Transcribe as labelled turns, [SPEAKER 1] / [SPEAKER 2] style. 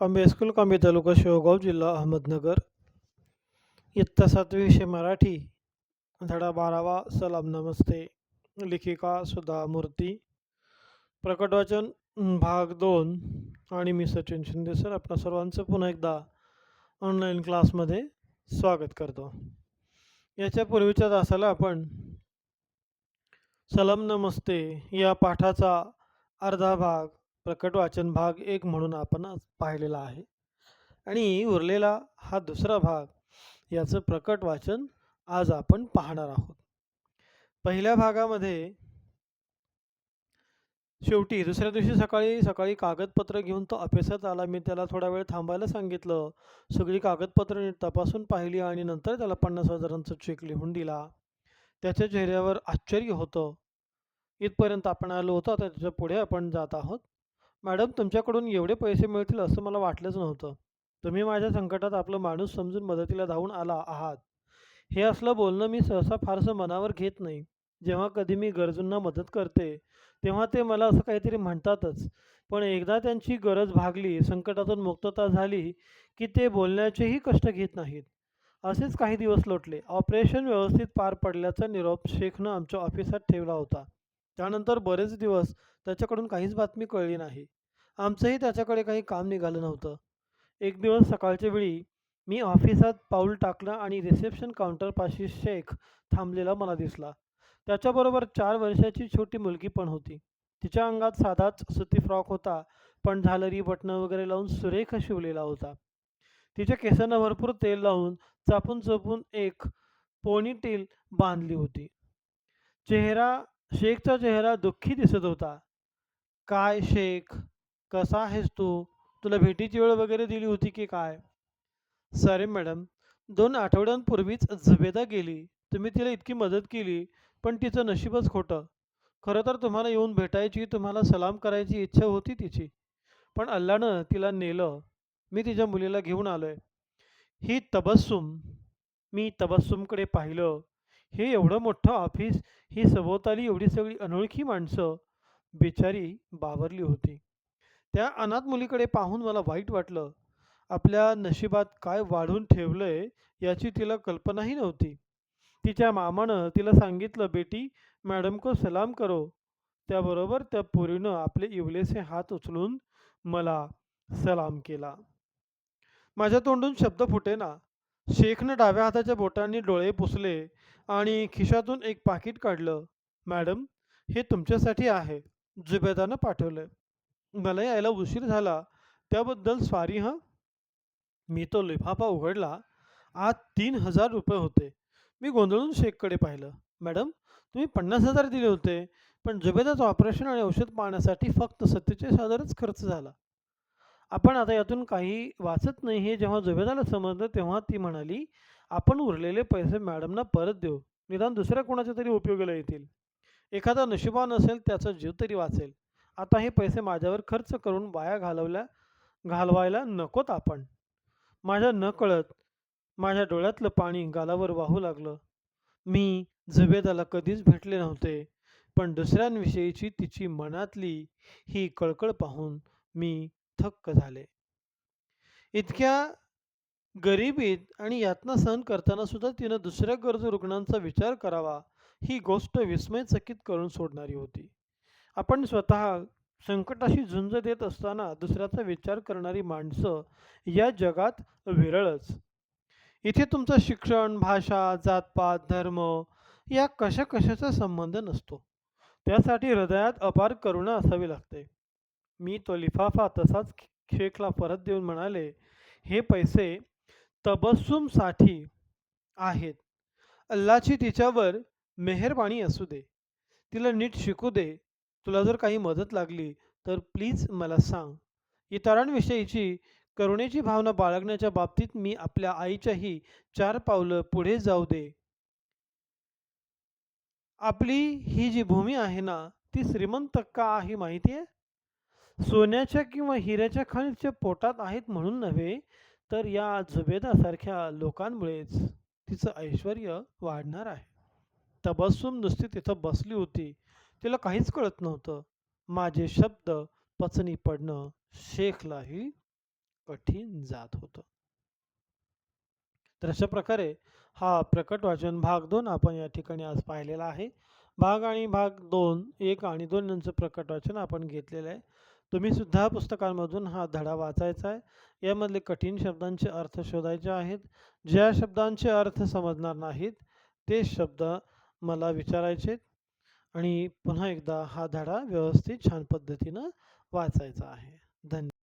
[SPEAKER 1] Kambe school Kambe तालुका शेवगाव जिल्हा अहमदनगर. इयत्ता सातवी विषय मराठी. धडा बारावा. सलाम नमस्ते. लेखिका सुधा मूर्ती. प्रकटवाचन भाग दोन. आणि मी सचिन शिंदे सर आपल्या सर्वांचं पुन्हा एकदा ऑनलाईन क्लासमध्ये स्वागत करतो. याच्या पूर्वीच्या तासाला आपण सलाम नमस्ते या पाठाचा अर्धा भाग प्रकट वाचन भाग एक म्हणून आपण पाहिलेला आहे. आणि उरलेला हा दुसरा भाग याचं प्रकट वाचन आज आपण पाहणार आहोत. पहिल्या भागामध्ये शेवटी दुसऱ्या दिवशी सकाळी सकाळी कागदपत्र घेऊन तो अपेसत आला. मी त्याला थोडा वेळ थांबायला सांगितलं. सगळी कागदपत्र नीट तपासून पाहिली आणि नंतर त्याला पन्नास हजारांचा चेक लिहून दिला. त्याच्या चेहऱ्यावर आश्चर्य होतं. इथपर्यंत आपण आलो होतो. आता त्याच्या पुढे आपण जात आहोत. मॅडम तुमच्याकडून एवढे पैसे मिळतील असं मला वाटलंच नव्हतं. तुम्ही माझ्या संकटात आपलं माणूस समजून मदतीला धावून आला आहात. हे असलं बोलणं मी सहसा फारसं मनावर घेत नाही. जेव्हा कधी मी गरजूंना मदत करते तेव्हा ते मला असं काहीतरी म्हणतातच. पण एकदा त्यांची गरज भागली संकटातून मुक्तता झाली की ते बोलण्याचेही कष्ट घेत नाहीत. असेच काही दिवस लोटले. ऑपरेशन व्यवस्थित पार पडल्याचा निरोप शेखनं आमच्या ऑफिसात ठेवला होता. त्यानंतर बरेच दिवस त्याच्याकडून काहीच बातमी कळली नाही. आमचंही त्याच्याकडे काही काम निघालं नव्हतं. एक दिवस सकाळच्या वेळी मी ऑफिसात पाऊल टाकलं आणि रिसेप्शन काउंटरपाशी शेख थांबलेला मला दिसला. त्याच्याबरोबर चार वर्षाची छोटी मुलगी पण होती. तिच्या अंगात साधाच सुती फ्रॉक होता पण झालरी बटणं वगैरे लावून सुरेख शिवलेला होता. तिच्या केसांना भरपूर तेल लावून चापून चोपून एक पोनीटेल बांधली होती. चेहरा शेखचा चेहरा दुःखी दिसत होता. काय शेख? कसा आहेस तू? तुला भेटीची वेळ वगैरे दिली होती की काय? सॉरी मॅडम दोन आठवड्यांपूर्वीच झबेदा गेली. तुम्ही तिला इतकी मदत केली पण तिचं नशीबच खोटं. खरं तर तुम्हाला येऊन भेटायची तुम्हाला सलाम करायची इच्छा होती तिची. पण अल्लानं तिला नेलं. मी तिच्या मुलीला घेऊन आलोय. ही तबस्सुम मी तबस्सुमकडे पाहिलं. हे एवढं मोठं ऑफिस ही सभोवताली एवढी सगळी अनोळखी माणसं बिचारी बावरली होती. त्या अनाथ मुलीकडे पाहून मला वाईट वाटलं. आपल्या नशिबात काय वाढून ठेवलंय याची तिला कल्पनाही नव्हती. तिच्या मामानं तिला सांगितलं बेटी मॅडम को सलाम करो. त्याबरोबर त्या पोरीनं आपले इवलेसे हात उचलून मला सलाम केला. माझ्या तोंडून शब्द फुटेना. शेखनं डाव्या हाताच्या बोटांनी डोळे पुसले आणि खिशातून एक पाकिट काढलं. मॅडम हे तुमच्यासाठी आहे जुबेदानं पाठवलं. मला यायला उशीर झाला. त्याबद्दल स्वारी हां? मी तो लिफाफा उघडला. आत तीन हजार रुपये होते. मी गोंधळून शेखकडे पाहिलं. मॅडम तुम्ही पन्नास हजार दिले होते पण जुबेदाचं ऑपरेशन आणि औषध पाहण्यासाठी फक्त सत्तेचाळीस हजारच खर्च झाला. आपण आता यातून काही वाचत नाही हे जेव्हा जुबेदाला समजलं तेव्हा ती म्हणाली आपण उरलेले पैसे मॅडमना परत देऊ. निदान दुसऱ्या कोणाच्या तरी उपयोगाला येतील. एखादा नशिबान असेल त्याचा जीव तरी वाचेल. आता हे पैसे माझ्यावर खर्च करून वाया घालवल्या घालवायला नकोत आपण. माझ्या न कळत माझ्या डोळ्यातलं पाणी गालावर वाहू लागलं. मी जुबेदाला कधीच भेटले नव्हते पण दुसऱ्यांविषयीची तिची मनातली ही कळकळ पाहून मी थक्क झाले. इतक्या गरिबीत आणि यातना सहन करताना सुद्धा तिनं दुसऱ्या गरजू रुग्णांचा विचार करावा ही गोष्ट विस्मयचकित करून सोडणारी होती. आपण स्वतः संकटाशी झुंज देत असताना दुसऱ्याचा विचार करणारी माणसं या जगात विरळच. इथे तुमचं शिक्षण भाषा जातपात धर्म या कशा कशाचा संबंध नसतो. त्यासाठी हृदयात अपार करुणा असावी लागते. मी तो लिफाफा तसाच शेखला परत देऊन म्हणाले हे पैसे तबस्सुमसाठी आहेत. अल्लाची तिच्यावर मेहरबानी असू दे. तिला नीट शिकू दे. तुला जर काही मदत लागली तर प्लीज मला सांग. इतरांविषयीची करुणेची भावना बाळगण्याच्या बाबतीत मी आपल्या आईच्याही चार पावलं पुढे जाऊ दे. आपली ही जी भूमी आहे ना ती श्रीमंत का आहे माहिती आहे सोन्याच्या किंवा हिऱ्याच्या खाणीच्या पोटात आहेत म्हणून नव्हे तर या जुबेदासारख्या लोकांमुळेच तिचं ऐश्वर वाढणार आहे. तबस्सुम नुसती तिथं बसली होती. तिला काहीच कळत नव्हतं. माझे शब्द पचनी पडणं शेखलाही कठीण जात होतं. तर अशा प्रकारे हा प्रकट वाचन भाग दोन आपण या ठिकाणी आज पाहिलेला आहे. भाग आणि भाग दोन एक आणि दोन यांचं प्रकट वाचन आपण घेतलेलं आहे. तुम्ही सुद्धा पुस्तकांमधून हा धडा वाचायचा आहे. यामधले कठीण शब्दांचे अर्थ शोधायचे आहेत. ज्या शब्दांचे अर्थ समजणार नाहीत ते शब्द मला विचारायचे आणि पुन्हा एकदा हा धडा व्यवस्थित छान पद्धतीनं वाचायचा आहे. धन्यवाद